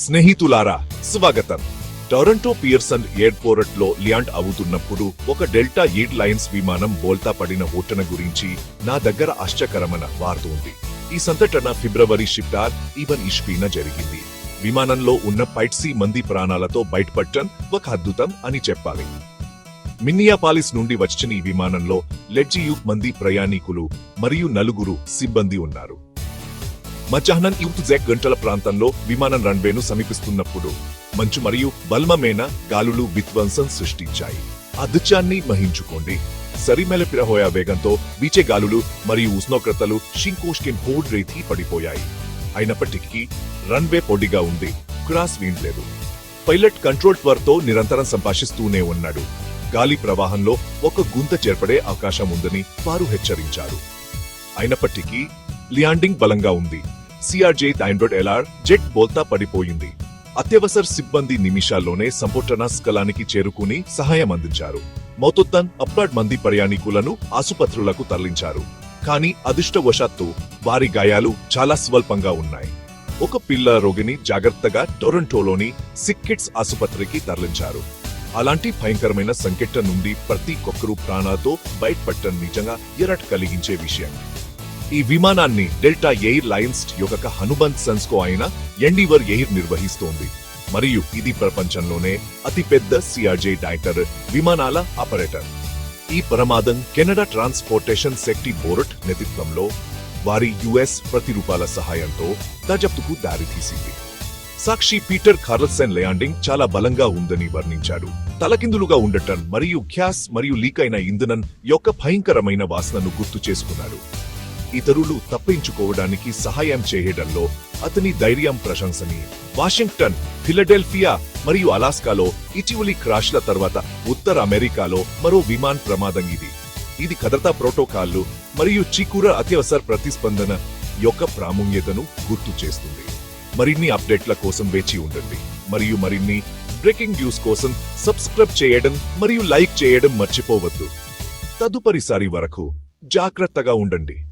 స్నేహితులారా స్వాగతం. Toronto Pearson ఎయిర్పోర్ట్లో ల్యాండ్ అవుతున్నప్పుడు ఒక డెల్టా ఎయిడ్ లైన్స్ విమానం బోల్తా పడిన ఓటన గురించి నా దగ్గర ఆశ్చర్యకరమైన వార్త ఉంది. ఈ సంతటన ఫిబ్రవరి షిప్టార్ ఈవన్ ఇష్పీన జరిగింది. విమానంలో ఉన్న పైట్సీ మంది ప్రాణాలతో బయటపడటం ఒక అద్భుతం అని చెప్పాలి. మిన్నియాపాలిస్ నుండి వచ్చిన ఈ విమానంలో లెడ్జియు మంది ప్రయాణికులు మరియు నలుగురు సిబ్బంది ఉన్నారు. మధ్యాహ్నం యూత్ జెక్ గంటల ప్రాంతంలో విమానం రన్వేను సమీపిస్తున్నప్పుడు మంచు మరియు బల్మమైన గాలులు విధ్వంసం సృష్టించాయి. అదృశ్యాన్ని మహించుకోండి. సరిమెల పిరహోయ వేగంతో వీచే గాలులు మరియు ఉష్ణోగ్రతలు షింకోష్కిన్ హోడ్ రేతి పడిపోయాయి. అయినప్పటికీ రన్వే పొడిగా ఉంది. క్రాస్ వీన్ లేదు. పైలట్ కంట్రోల్ ట్వర్తో నిరంతరం సంభాషిస్తూనే ఉన్నాడు. గాలి ప్రవాహంలో ఒక గుంత చేర్పడే అవకాశం ఉందని వారు హెచ్చరించారు. అయినప్పటికీ ల్యాండింగ్ బలంగా ఉంది. సిఆర్జే థైండ్రోడ్ ఎల్ఆర్ జెట్ బోల్తా పడిపోయింది. అత్యవసర సిబ్బంది నిమిషాల్లోనే సంపుటన స్థలానికి చేరుకుని సహాయం అందించారు. మౌతుత్తన్ అప్లాడ్ మంది ప్రయాణికులను ఆసుపత్రులకు తరలించారు. కానీ అదృష్టవశాత్తు వారి గాయాలు చాలా స్వల్పంగా ఉన్నాయి. ఒక పిల్ల రోగిని జాగ్రత్తగా టొరంటోలోని సిక్కిట్స్ ఆసుపత్రికి తరలించారు. అలాంటి భయంకరమైన సంకెట్ట నుండి ప్రతి ఒక్కరూ ప్రాణాలతో బయటపడటం నిజంగా ఎరట్ కలిగించే విషయం. ఈ విమానాన్ని డెల్టా ఎయిర్ లైన్స్ యొక్క హనుబంత్ సన్స్కో అయిన ఎండివర్ ఎయిర్ నిర్వహిస్తోంది. మరియు ఇది ప్రపంచంలోనే అతిపెద్ద సిఆర్జే డైరెక్టర్ విమానాల ఆపరేటర్. ఈ ప్రమాదం కెనడా ట్రాన్స్పోర్టేషన్ సెక్టీ బోర్డ్ నేతృత్వంలో వారి యుఎస్ ప్రతిరూపాల సహాయంతో దజప్తుకు దారితీసింది. సాక్షి పీటర్ కార్లసన్ ల్యాండింగ్ చాలా బలంగా ఉందని వర్ణించాడు. తలకిందులుగా ఉండటం మరియు గ్యాస్ మరియు లీక్ అయిన ఇంధనం యొక్క భయంకరమైన వాసనను గుర్తు చేసుకున్నాడు. ఇతరులు తప్పించుకోవడానికి సహాయం చేయడంలో అతని ధైర్యం ప్రశంసనీయం వాషింగ్టన్ ఫిలడెల్ఫియా మరియు అలాస్కాలో ఇటీవలి క్రాష్ల తర్వాత ఉత్తర అమెరికాలో మరో విమాన్ ప్రమాదం ఇది. ఇది భద్రతా ప్రోటోకాల్లు మరియు చికూర అత్యవసర ప్రతిస్పందన యొక్క ప్రాముఖ్యతను గుర్తు చేస్తుంది. మరిన్ని అప్డేట్ల కోసం వేచి ఉండండి. మరియు మరిన్ని బ్రేకింగ్ న్యూస్ కోసం సబ్స్క్రైబ్ చేయడం మరియు లైక్ చేయడం మర్చిపోవద్దు. తదుపరిసారి వరకు జాగ్రత్తగా ఉండండి.